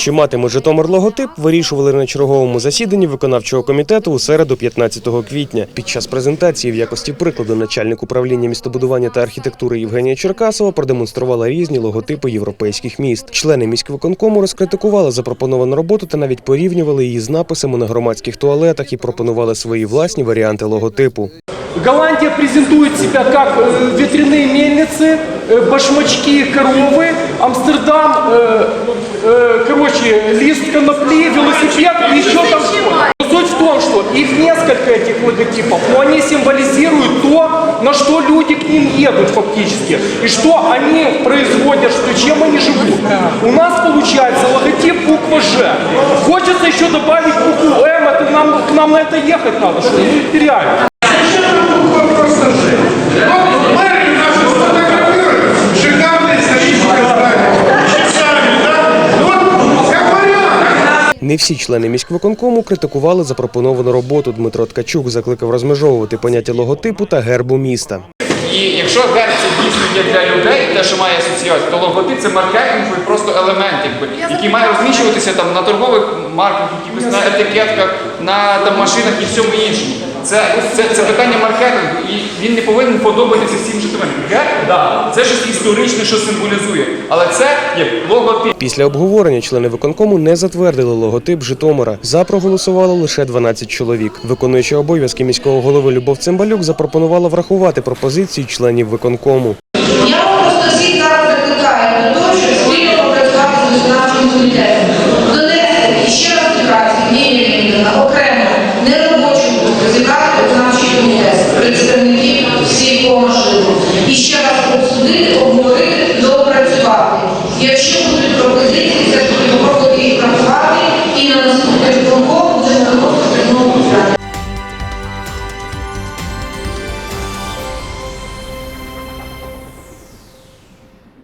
Чи матиме Житомир логотип, вирішували на черговому засіданні виконавчого комітету у середу 15 квітня. Під час презентації в якості прикладу начальник управління містобудування та архітектури Євгенія Черкасова продемонструвала різні логотипи європейських міст. Члени міськвиконкому розкритикували запропоновану роботу та навіть порівнювали її з написами на громадських туалетах і пропонували свої власні варіанти логотипу. Голландия презентует себя как э, ветряные мельницы, э, башмачки коровы, Амстердам, э, э, короче, лист конопли, велосипед и еще там что. Суть в том, что их несколько этих логотипов, но они символизируют то, на что люди к ним едут фактически, и что они производят, что чем они живут. У нас получается логотип буква Ж. Хочется еще добавить букву М, это нам, к нам на это ехать надо, что ли? Ну, Не всі члени міськвиконкому критикували запропоновану роботу. Дмитро Ткачук закликав розмежовувати поняття логотипу та гербу міста. І якщо герб це дійсно є для людей, те, що має асоціацію, то логотип це маркетинговий просто елемент, якби, який має розміщуватися там на торгових марках, якихось на етикетках, на там, машинах і всьому іншому. Це, це, це питання маркетингу, він не повинен подобатися всім жителям. Герб, да, це щось історичне, що символізує, але це як логотип. Після обговорення члени виконкому не затвердили логотип Житомира. За проголосувало лише 12 чоловік. Виконуючи обов'язки міського голови Любов Цимбалюк запропонувала врахувати пропозиції членів виконкому. Я вам просто всіх зараз закликаю до того, щоб спільно попрацювати з виконавчим комітетом. Всіх